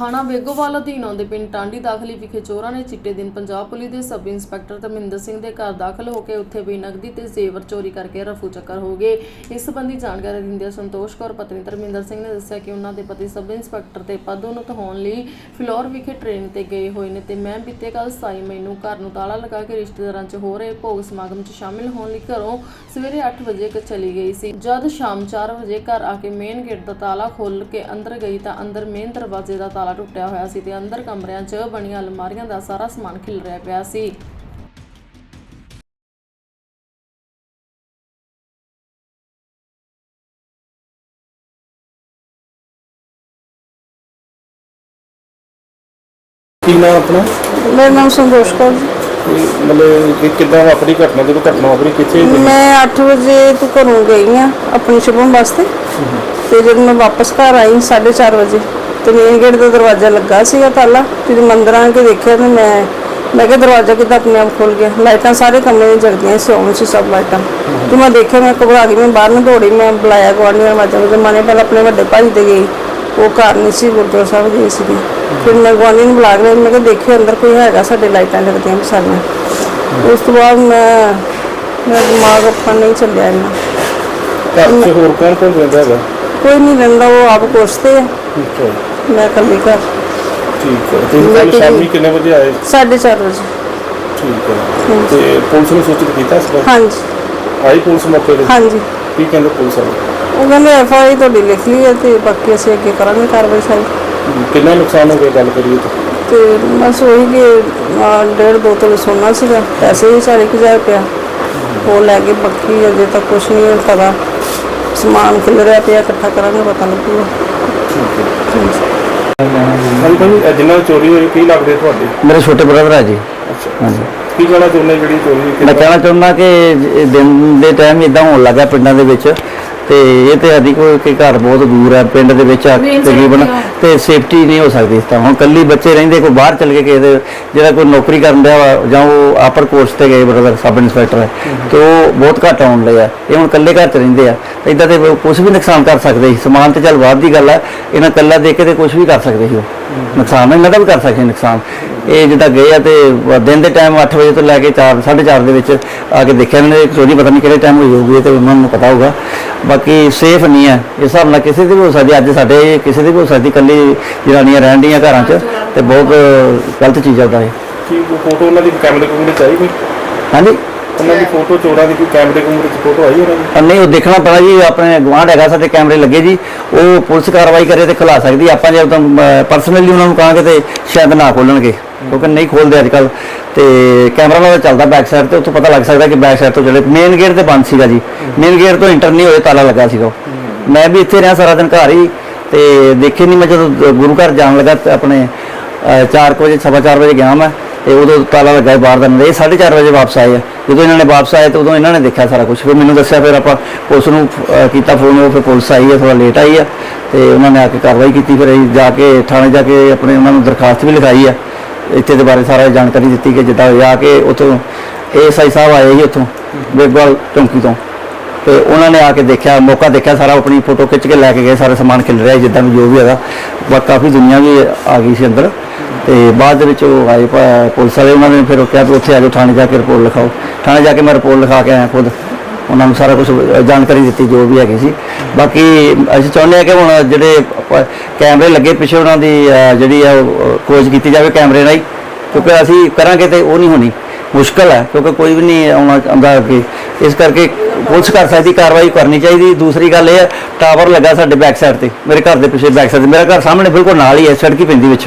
ਥਾਣਾ ਵੇਗੋਵਾਲ ਅਧੀਨ ਆਉਂਦੇ ਪਿੰਡ ਟਾਂਡੀ ਦਾਖਲੀ ਵਿਖੇ ਚੋਰਾਂ ਨੇ ਚਿੱਟੇ ਦਿਨ ਪੰਜਾਬ ਪੁਲਿਸ ਦੇ ਸਬ ਇੰਸਪੈਕਟਰ ਧਰਮਿੰਦਰ ਸਿੰਘ ਦੇ ਘਰ ਦਾਖਲ ਹੋ ਕੇ ਉੱਥੇ ਵੀ ਨਕਦੀ ਤੇ ਜ਼ੇਵਰ ਚੋਰੀ ਕਰਕੇ ਰਫੂ ਚੱਕਰ ਹੋ ਗਏ। ਇਸ ਸੰਬੰਧੀ ਜਾਣਕਾਰੀ ਦਿੰਦਿਆਂ ਸੰਤੋਸ਼ ਕੌਰ, ਪਤਨੀ ਧਰਮਿੰਦਰ ਸਿੰਘ ਨੇ ਦੱਸਿਆ ਕਿ ਉਹਨਾਂ ਦੇ ਪਤੀ ਸਬ ਇੰਸਪੈਕਟਰ ਤੇ ਪਦੋਨਤ ਹੋਣ ਲਈ ਫਿਲੌਰ ਵਿਖੇ ਟ੍ਰੇਨ ਤੇ ਗਏ ਹੋਏ ਨੇ ਤੇ ਮੈਂ ਬੀਤੇ ਕੱਲ 27 ਮਈ ਨੂੰ ਘਰ ਨੂੰ ਤਾਲਾ ਲਗਾ ਕੇ ਰਿਸ਼ਤੇਦਾਰਾਂ 'ਚ ਹੋ ਰਹੇ ਭੋਗ ਸਮਾਗਮ 'ਚ ਸ਼ਾਮਿਲ ਹੋਣ ਲਈ ਘਰੋਂ ਸਵੇਰੇ 8 ਵਜੇ ਚਲੀ ਗਈ ਸੀ। ਜਦ ਸ਼ਾਮ 4 ਵਜੇ ਘਰ ਆ ਕੇ ਮੇਨ ਗੇਟ ਦਾ ਤਾਲਾ ਖੋਲ੍ਹ ਕੇ ਅੰਦਰ ਗਈ ਤਾਂ ਅੰਦਰ ਮੇਨ ਦਰਵਾਜ਼ੇ ਦਾ ਤਾਲਾ ਟੁੱਟਿਆ ਹੋਇਆ ਸੀ ਤੇ ਅੰਦਰ ਕਮਰਿਆਂ 'ਚ ਬਣੀਆਂ ਅਲਮਾਰੀਆਂ ਦਾ ਸਾਰਾ ਸਮਾਨ ਖਿਲ ਰਿਹਾ ਪਿਆ ਸੀ। ਕੀ ਨਾਮ ਆਪਣਾ? ਮੇਰਾ ਨਾਮ ਸੰਤੋਸ਼ ਕੌਰ। ਜੀ। ਮਤਲਬ ਇਹ ਕਿੱਦਾਂ ਵਾਪਰੀ ਘਟਨਾ? ਜਦੋਂ ਘਟਨਾ ਵਾਪਰੀ ਕਿੱਥੇ? ਮੈਂ 8 ਵਜੇ ਤੋਂ ਘਰੋਂ ਗਈ ਆ ਆਪਣੀ ਸ਼ੁਭਮ ਵਾਸਤੇ। ਤੇ ਜਦੋਂ ਮੈਂ ਵਾਪਸ ਘਰ ਆਈ 4:30 ਵਜੇ। ਤੇ ਮੇਨ ਗੇਟ ਦਾ ਦਰਵਾਜ਼ਾ ਲੱਗਾ ਸੀਗਾ ਤਾਲਾ ਤੇ ਮੰਦਰ ਆ ਕੇ ਦੇਖਿਆ ਤੇ ਮੈਂ ਮੈਂ ਕਿਹਾ ਦਰਵਾਜ਼ਾ ਕਿੱਦਾਂ ਆਪਣੇ ਆਪ ਖੁੱਲ ਗਿਆ। ਲਾਈਟਾਂ ਸਾਰੇ ਕਮਰੇ ਵਿੱਚ ਜਗਦੀਆਂ ਸੀ ਔਨ ਸੀ ਸਭ ਲਾਈਟਾਂ। ਤੇ ਮੈਂ ਦੇਖਿਆ ਮੈਂ ਘਬਰਾ ਗਈ ਮੈਂ ਬਾਹਰ ਨੂੰ ਦੌੜੀ ਮੈਂ ਬੁਲਾਇਆ ਗਵਾਂਢੀਆਂ ਵਾਜਾਂ ਵਜੇ ਮਾਨੇ ਪਹਿਲਾਂ ਆਪਣੇ ਵੱਡੇ ਭਾਈ ਦੇ ਗਈ। ਉਹ ਘਰ ਨਹੀਂ ਸੀ ਗੁਰਦੁਆਰਾ ਸਾਹਿਬ ਗਈ ਸੀਗੀ। ਫਿਰ ਮੈਂ ਗਵਾਂਢੀ ਨੂੰ ਬੁਲਾ ਕੇ ਮੈਂ ਕਿਹਾ ਦੇਖਿਓ ਅੰਦਰ ਕੋਈ ਹੈਗਾ ਸਾਡੇ ਲਾਈਟਾਂ ਜਗਦੀਆਂ ਵੀ ਸਾਰੀਆਂ। ਉਸ ਤੋਂ ਬਾਅਦ ਮੈਂ ਮੇਰਾ ਦਿਮਾਗ ਆਪਣਾ ਨਹੀਂ ਚੱਲਿਆ ਇੰਨਾ। ਘਰ 'ਚ ਹੋਰ ਕੌਣ ਕੌਣ ਰਹਿੰਦਾ ਹੈਗਾ? ਕੋਈ ਨਹੀਂ ਰਹਿੰਦਾ ਉਹ ਆਪ ਕੋਸਤੇ ਆ। ਠੀਕ ਹੈ ਮੈਂ ਇਕੱਲੀ ਘਰ। ਠੀਕ ਹੈ। ਕੱਲ ਲੇਕਿਨ- ਸ਼ਾਮੀ ਕਿੰਨੇ ਵਜੇ ਆਏ? 4:30 ਵਜੇ। ਠੀਕ ਹੈ। ਤੇ ਪੁਲਿਸ ਨੂੰ ਸੂਚਿਤ ਕੀਤਾ ਇਸ ਬਾਰੇ? ਹਾਂਜੀ। ਆਈ ਪੁਲਿਸ ਮੌਕੇ ਤੇ? ਹਾਂਜੀ। ਕੀ ਕਹਿੰਦੇ ਪੁਲਿਸ ਵਾਲੇ? ਉਹ ਕਹਿੰਦੇ ਐਫ ਆਈ ਤੁਹਾਡੀ ਲਿਖ ਲਈ ਹੈ ਤੇ ਬਾਕੀ ਅਸੀਂ ਅੱਗੇ ਕਰਾਂਗੇ ਕਾਰਵਾਈ ਸਾਰੀ। ਕਿੰਨਾ ਨੁਕਸਾਨ ਹੋ ਗਿਆ ਗੱਲ ਕਰੀਏ ਤਾਂ? ਤੇ ਬਸ ਉਹੀ ਕਿ ਆਹ, ਡੇਢ ਦੋ ਤੋਲੇ ਸੋਨਾ ਸੀਗਾ। ਪੈਸੇ ਵੀ ਚਾਲੀ ਕੁ ਹਜ਼ਾਰ ਰੁਪਇਆ। ਉਹ ਲੈ ਕੇ ਬਾਕੀ ਅਜੇ ਤੱਕ ਕੁਛ ਨਹੀਂ ਪਤਾ ਸਮਾਨ ਖਿਲ ਰਿਹਾ ਪਿਆ ਇਕੱਠਾ ਕਰਾਂਗੇ ਪਤਾ ਲੱਗੂਗਾ। ਹਾਂਜੀ ਹਾਂਜੀ। ਜਿੰਨਾ ਚੋਰੀ ਹੋਈ ਕੀ ਲੱਗਦੇ ਤੁਹਾਡੇ? ਮੇਰੇ ਛੋਟੇ ਬ੍ਰਦਰ ਹੈ ਜੀ। ਅੱਛਾ। ਹਾਂਜੀ। ਕੀ ਕਹਿਣਾ ਚਾਹੁੰਦੇ ਜਿਹੜੀ ਚੋਰੀ ਹੋਈ ਮੈਂ ਕਿੱਦਾਂ? ਕਹਿਣਾ ਚਾਹੁੰਦਾ ਕਿ ਦਿਨ ਦੇ ਟਾਈਮ ਇਦਾਂ ਹੋਣ ਲੱਗਾ ਪਿੰਡਾਂ ਦੇ ਵਿੱਚ। ਤੇ ਇਹ ਤੇ ਸਾਡੀ ਕੋਈ ਕਿ ਘਰ ਬਹੁਤ ਦੂਰ ਹੈ ਪਿੰਡ ਦੇ ਵਿੱਚ ਆ ਤਕਰੀਬਨ ਤੇ ਸੇਫਟੀ ਨਹੀਂ ਹੋ ਸਕਦੀ ਇਸ ਤਰ੍ਹਾਂ। ਹੁਣ ਕੱਲੀ ਬੱਚੇ ਰਹਿੰਦੇ ਕੋਈ ਬਾਹਰ ਚਲ ਕੇ ਕਿਸੇ ਦੇ ਜਿਹੜਾ ਕੋਈ ਨੌਕਰੀ ਕਰਨ ਦਾ ਜਾਂ ਉਹ ਆਪਰ ਕੋਰਸ ਤੇ ਗਏ ਬ੍ਰਦਰ ਸਬ ਇੰਸਪੈਕਟਰ ਹੈ ਤੇ ਉਹ ਬਹੁਤ ਘੱਟ ਆਉਣ ਲਏ ਆ। ਇਹ ਹੁਣ ਕੱਲੇ ਘਰ ਚ ਰਹਿੰਦੇ ਆ। ਇਦਾਂ ਤੇ ਕੁਝ ਵੀ ਨੁਕਸਾਨ ਕਰ ਸਕਦੇ ਸੀ। ਸਮਾਨ ਤੇ ਚੱਲ ਬਾਅਦ ਦੀ ਗੱਲ ਹੈ ਇਹਨਾਂ ਕੱਲਾ ਦੇਖ ਕੇ ਤੇ ਕੁਝ ਵੀ ਕਰ ਸਕਦੇ ਸੀ ਉਹ। ਨੁਕਸਾਨ ਇਹਨਾਂ ਦਾ ਵੀ ਕਰ ਸਕਦੇ ਸੀ ਨੁਕਸਾਨ। ਇਹ ਜਿੱਦਾਂ ਗਏ ਆ ਤੇ ਦਿਨ ਦੇ ਟਾਈਮ 8 ਵਜੇ ਤੋਂ ਲੈ ਕੇ 4 4:30 ਦੇ ਵਿੱਚ ਆ ਕੇ ਦੇਖਿਆ ਨੇ ਚੋਰੀ ਪਤਾ ਨਹੀਂ ਕਿਹੜੇ ਟਾਈਮ ਹੋਈ ਹੋਊਗੀ ਤੇ ਉਹਨਾਂ ਨੂੰ ਪਤਾ ਹੋਊਗਾ। ਬਾਕੀ ਸੇਫ ਨਹੀਂ ਹੈ ਇਸ ਹਿਸਾਬ ਨਾਲ ਕਿਸੇ ਦੀ ਵੀ ਹੋ ਸਕਦੀ ਅੱਜ ਸਾਡੇ ਕਿਸੇ ਦੀ ਵੀ ਹੋ ਸਕਦੀ ਕੱਲੀ ਜਨਾਨੀਆਂ ਰਹਿਣ ਦੀਆਂ ਘਰਾਂ 'ਚ ਤੇ ਬਹੁਤ ਗਲਤ ਚੀਜ਼ ਆਉਂਦਾ ਹੈ ਕੀ ਫੋਟੋ ਉਹਨਾਂ ਦੀ ਕੈਮਰੇ ਹਾਂਜੀ? ਉਹਨਾਂ ਦੀ ਫੋਟੋ ਚੋਰਾਂ ਦੀ ਕੋਈ ਕੈਮਰੇ ਕੁਮਰੇ ਚ ਫੋਟੋ ਆਈ ਉਹਨਾਂ ਦੀ? ਨਹੀਂ ਉਹ ਦੇਖਣਾ ਪੈਣਾ ਜੀ ਆਪਣੇ ਗਵਾਂਢ ਹੈਗਾ ਸਾਡੇ ਕੈਮਰੇ ਲੱਗੇ ਜੀ ਉਹ ਪੁਲਿਸ ਕਾਰਵਾਈ ਕਰੇ ਤੇ ਖੁਲਾ ਸਕਦੀ। ਆਪਾਂ ਜੇ ਤਾਂ ਪਰਸਨਲੀ ਉਹਨਾਂ ਨੂੰ ਕਹਾਂਗੇ ਤੇ ਸ਼ਾਇਦ ਨਾ ਖੋਲਣਗੇ। ਕਿਉਂਕਿ ਨਹੀਂ ਖੋਲਦੇ ਅੱਜ ਕੱਲ ਤੇ ਕੈਮਰਾ ਨਾਲ ਚੱਲਦਾ ਬੈਕ ਸਾਈਡ ਤੇ, ਉੱਥੋਂ ਪਤਾ ਲੱਗ ਸਕਦਾ ਕਿ ਬੈਕ ਸਾਈਡ ਤੋਂ ਜਿਹੜੇ ਮੇਨ ਗੇਟ ਤੇ ਬੰਦ ਸੀਗਾ ਜੀ। ਮੇਨ ਗੇਟ ਤੋਂ ਇੰਟਰ ਨਹੀਂ ਹੋਏ, ਤਾਲਾ ਲੱਗਾ ਸੀਗਾ ਉਹ। ਮੈਂ ਵੀ ਇੱਥੇ ਰਿਹਾ ਸਾਰਾ ਦਿਨ ਘਰ ਹੀ, ਤੇ ਦੇਖੇ ਨਹੀਂ ਮੈਂ ਜਦੋਂ ਗੁਰੂ ਘਰ ਜਾਣ ਲੱਗਾ ਤੇ ਆਪਣੇ 4 ਵਜੇ, ਸਵਾ ਚਾਰ ਵਜੇ ਗਿਆ ਮੈਂ, ਤੇ ਉਦੋਂ ਤਾਲਾ ਲੱਗਾ ਬਾਹਰ ਦਾ। ਅੰਦਰ। ਇਹ 4:30 ਵਜੇ ਵਾਪਸ ਆਏ ਆ। ਜਦੋਂ ਇਹਨਾਂ ਨੇ ਵਾਪਸ ਆਏ ਤਾਂ ਉਦੋਂ ਇਹਨਾਂ ਨੇ ਦੇਖਿਆ ਸਾਰਾ ਕੁਝ ਫਿਰ ਮੈਨੂੰ ਦੱਸਿਆ, ਫਿਰ ਆਪਾਂ ਪੁਲਿਸ ਨੂੰ ਕੀਤਾ ਫੋਨ ਉਹ ਫਿਰ ਪੁਲਿਸ ਆਈ ਹੈ ਥੋੜਾ ਲੇਟ ਆਈ ਆ, ਤੇ ਉਹਨਾਂ ਨੇ ਆ ਕੇ ਕਾਰਵਾਈ ਕੀਤੀ। ਫਿਰ ਅਸੀਂ ਜਾ ਕੇ, ਥਾਣੇ ਜਾ ਕੇ ਆਪਣੇ ਉਹਨਾਂ ਨੂੰ ਦਰਖਾਸਤ ਵੀ ਲਿਖਾਈ ਆ। ਇੱਥੇ ਦੇ ਬਾਰੇ ਸਾਰਾ ਜਾਣਕਾਰੀ ਦਿੱਤੀ ਕਿ ਜਿੱਦਾਂ ਜਾ ਕੇ ਉੱਥੋਂ ਏਐਸਆਈ ਸਾਹਿਬ ਆਏ ਸੀ ਉੱਥੋਂ ਬੇਗਵਾਲ ਚੌਂਕੀ ਤੋਂ। ਤੇ ਉਹਨਾਂ ਨੇ ਆ ਕੇ ਦੇਖਿਆ ਮੌਕਾ ਦੇਖਿਆ ਸਾਰਾ ਆਪਣੀ ਫੋਟੋ ਖਿੱਚ ਕੇ ਲੈ ਕੇ ਗਏ ਸਾਰੇ ਸਮਾਨ ਖਿਲ ਰਿਹਾ ਸੀ, ਜਿੱਦਾਂ ਵੀ ਜੋ ਵੀ ਹੈਗਾ। ਬਾ ਕਾਫੀ ਦੁਨੀਆ ਵੀ ਆ ਗਈ ਸੀ ਅੰਦਰ। ਤੇ ਬਾਅਦ ਦੇ ਵਿੱਚ ਉਹ ਆਏ ਪੁਲਿਸ ਵਾਲੇ ਉਹਨਾਂ ਨੇ ਫਿਰ ਉਹ ਕਿਹਾ ਵੀ ਉੱਥੇ ਆ ਜਾਓ ਥਾਣੇ ਜਾ ਕੇ ਰਿਪੋਰਟ ਲਿਖਾਓ। ਥਾਣੇ ਜਾ ਕੇ ਮੈਂ ਰਿਪੋਰਟ ਲਿਖਾ ਕੇ ਆਇਆ ਖੁਦ। ਉਹਨਾਂ ਨੂੰ ਸਾਰਾ ਕੁਝ ਜਾਣਕਾਰੀ ਦਿੱਤੀ ਜੋ ਵੀ ਹੈਗੀ ਸੀ। ਬਾਕੀ ਅਸੀਂ ਚਾਹੁੰਦੇ ਹਾਂ ਕਿ ਹੁਣ ਜਿਹੜੇ ਕੈਮਰੇ ਲੱਗੇ ਪਿੱਛੇ ਉਹਨਾਂ ਦੀ ਜਿਹੜੀ ਆ ਉਹ, ਖੋਜ ਕੀਤੀ ਜਾਵੇ ਕੈਮਰੇ ਰਾਹੀਂ। ਕਿਉਂਕਿ ਅਸੀਂ ਕਰਾਂਗੇ ਤੇ ਉਹ ਨਹੀਂ ਹੋਣੀ। ਮੁਸ਼ਕਲ ਹੈ ਕਿਉਂਕਿ ਕੋਈ ਵੀ ਨਹੀਂ ਆਉਣਾ ਚਾਹੁੰਦਾ ਅੱਗੇ। ਇਸ ਕਰਕੇ ਪੁਲਿਸ ਕਰ ਸਕਦੀ ਕਾਰਵਾਈ ਕਰਨੀ ਚਾਹੀਦੀ। ਦੂਸਰੀ ਗੱਲ ਇਹ ਹੈ ਟਾਵਰ ਲੱਗਾ ਸਾਡੇ ਬੈਕ ਸਾਈਡ ਤੇ। ਮੇਰੇ ਘਰ ਦੇ ਪਿੱਛੇ ਬੈਕ ਸਾਈਡ ਤੇ। ਮੇਰਾ ਘਰ ਸਾਹਮਣੇ ਬਿਲਕੁਲ ਨਾਲ ਹੀ ਹੈ ਸੜਕ ਹੀ ਪੈਂਦੀ ਵਿੱਚ।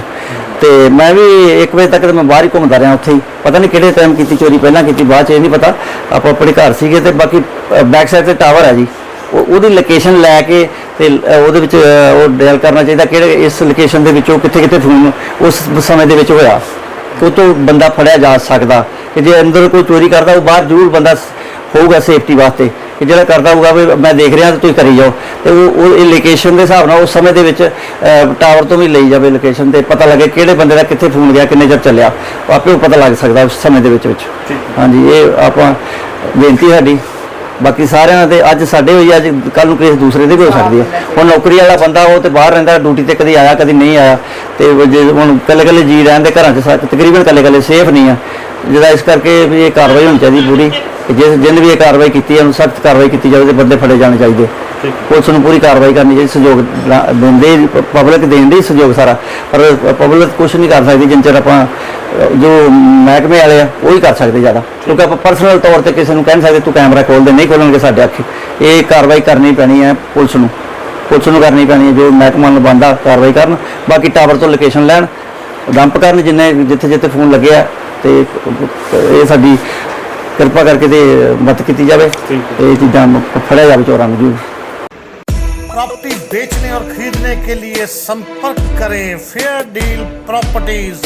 ਤੇ ਮੈਂ ਵੀ 1 ਵਜੇ ਤੱਕ ਤੇ ਮੈਂ ਬਾਹਰ ਹੀ ਘੁੰਮਦਾ ਰਿਹਾ ਉੱਥੇ ਹੀ। ਪਤਾ ਨਹੀਂ ਕਿਹੜੇ ਟਾਈਮ ਕੀਤੀ, ਚੋਰੀ ਪਹਿਲਾਂ ਕੀਤੀ, ਬਾਅਦ ਚ ਇਹ ਨਹੀਂ ਪਤਾ। ਆਪਾਂ ਆਪਣੇ ਘਰ ਸੀਗੇ ਤੇ ਬਾਕੀ ਬੈਕ ਸਾਈਡ ਤੇ ਟਾਵਰ ਹੈ ਜੀ। ਉਹ- ਉਹਦੀ ਲੋਕੇਸ਼ਨ ਲੈ ਕੇ ਤੇ ਉਹਦੇ ਵਿੱਚ ਉਹ ਡਾਇਲ ਕਰਨਾ ਚਾਹੀਦਾ ਕਿਹੜੇ, ਇਸ ਲੋਕੇਸ਼ਨ ਦੇ ਵਿੱਚੋਂ ਕਿੱਥੇ ਕਿੱਥੇ ਫੋਨ ਉਸ ਸਮੇਂ ਦੇ ਵਿੱਚ ਹੋਇਆ। ਉਹ ਤੋਂ ਬੰਦਾ ਫੜਿਆ ਜਾ ਸਕਦਾ ਕਿ ਜੇ ਅੰਦਰ ਕੋਈ ਚੋਰੀ ਕਰਦਾ, ਉਹ ਬਾਹਰ ਜ਼ਰੂਰ ਬੰਦਾ ਹੋਊਗਾ ਸੇਫਟੀ ਵਾਸਤੇ। ਕਿ ਜਿਹੜਾ ਕਰਦਾ ਹੋਊਗਾ ਵੀ ਮੈਂ ਦੇਖ ਰਿਹਾ ਤੇ ਤੁਸੀਂ ਕਰੀ ਜਾਓ। ਤੇ ਉਹ ਉਹ ਇਹ ਲੋਕੇਸ਼ਨ ਦੇ ਹਿਸਾਬ ਨਾਲ ਉਸ ਸਮੇਂ ਦੇ ਵਿੱਚ ਟਾਵਰ ਤੋਂ ਵੀ ਲਈ ਜਾਵੇ ਲੋਕੇਸ਼ਨ ਤੇ ਪਤਾ ਲੱਗੇ ਕਿਹੜੇ ਬੰਦੇ ਦਾ ਕਿੱਥੇ ਫੋਨ ਗਿਆ ਕਿੰਨੇ ਚਿਰ ਚੱਲਿਆ। ਆਪੇ ਉਹ ਪਤਾ ਲੱਗ ਸਕਦਾ ਉਸ ਸਮੇਂ ਦੇ ਵਿੱਚ ਵਿੱਚ। ਹਾਂਜੀ ਇਹ ਆਪਾਂ ਬੇਨਤੀ ਸਾਡੀ। ਬਾਕੀ ਸਾਰਿਆਂ ਦੇ ਅੱਜ ਸਾਡੇ ਹੋਈ ਅੱਜ ਕੱਲ ਨੂੰ ਕਿਸੇ ਦੂਸਰੇ ਦੇ ਵੀ ਹੋ ਸਕਦੀ ਹੈ ਹੁਣ ਨੌਕਰੀ ਵਾਲਾ ਬੰਦਾ ਉਹ ਤੇ ਬਾਹਰ ਰਹਿੰਦਾ ਡਿਊਟੀ ਤੇ ਕਦੀ ਆਇਆ ਕਦੀ ਨਹੀਂ ਆਇਆ। ਤੇ ਜੇ ਹੁਣ ਕੱਲੇ ਕੱਲੇ ਜੀ ਰਹਿੰਦੇ ਘਰਾਂ 'ਚ ਤਕਰੀਬਨ ਕੱਲੇ ਕੱਲੇ ਸੇਫ ਨਹੀਂ ਆ। ਜਿਹਦਾ ਇਸ ਕਰਕੇ ਵੀ ਇਹ ਕਾਰਵਾਈ ਹੋਣੀ ਚਾਹੀਦੀ ਪੂਰੀ ਜਿਸ ਜਿੰਨ ਵੀ ਇਹ ਕਾਰਵਾਈ ਕੀਤੀ ਹੈ ਉਹਨੂੰ ਸਖਤ ਕਾਰਵਾਈ ਕੀਤੀ ਜਾਵੇ ਤੇ ਬੰਦੇ ਫੜੇ ਜਾਣੇ ਚਾਹੀਦੇ। ਪੁਲਿਸ ਨੂੰ ਪੂਰੀ ਕਾਰਵਾਈ ਕਰਨੀ ਚਾਹੀਦੀ ਸਹਿਯੋਗ ਦਿੰਦੇ ਪਬਲਿਕ ਦੇਣ ਦੇ ਸਹਿਯੋਗ ਸਾਰਾ। ਪਰ ਪਬਲਿਕ ਕੁਝ ਨਹੀਂ ਕਰ ਸਕਦੀ ਜਿੰਨ ਚਿਰ ਆਪਾਂ ਜੋ ਮਹਿਕਮੇ ਵਾਲੇ ਆ ਉਹ ਹੀ ਕਰ ਸਕਦੇ ਜ਼ਿਆਦਾ। ਕਿਉਂਕਿ ਆਪਾਂ ਪਰਸਨਲ ਤੌਰ ਤੇ ਕਿਸੇ ਨੂੰ ਕਹਿ ਨਹੀਂ ਸਕਦੇ ਤੂੰ ਕੈਮਰਾ ਖੋਲ ਦੇ ਨਹੀਂ ਖੋਲਣਗੇ ਸਾਡੇ ਅੱਖੇ। ਇਹ ਕਾਰਵਾਈ ਕਰਨੀ ਪੈਣੀ ਹੈ ਪੁਲਿਸ ਨੂੰ। ਪੁਲਿਸ ਨੂੰ ਕਰਨੀ ਪੈਣੀ ਹੈ ਜੋ ਮਹਿਕਮਾ ਨੂੰ ਬੰਦਾ ਕਾਰਵਾਈ ਕਰਨ। ਬਾਕੀ ਟਾਵਰ ਤੋਂ ਲੋਕੇਸ਼ਨ ਲੈਣ ਡੰਪ ਕਰਨ ਜਿੰਨੇ ਜਿੱਥੇ ਜਿੱਥੇ ਫੋਨ ਲੱਗਿਆ ਤੇ ਇਹ ਸਾਡੀ ਕਿਰਪਾ ਕਰਕੇ ਤੇ ਮਦਦ ਕੀਤੀ ਜਾਵੇ ਤੇ ਇਹ ਚੀਜ਼ਾਂ ਫੜਿਆ ਜਾਵੇ ਚੋਰਾਂ ਨੂੰ ਜੀ प्रॉपर्टी बेचने और खरीदने के लिए संपर्क करें फेयर डील प्रॉपर्टीज